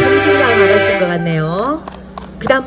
선진강 말하신 것 같네요. 그 다음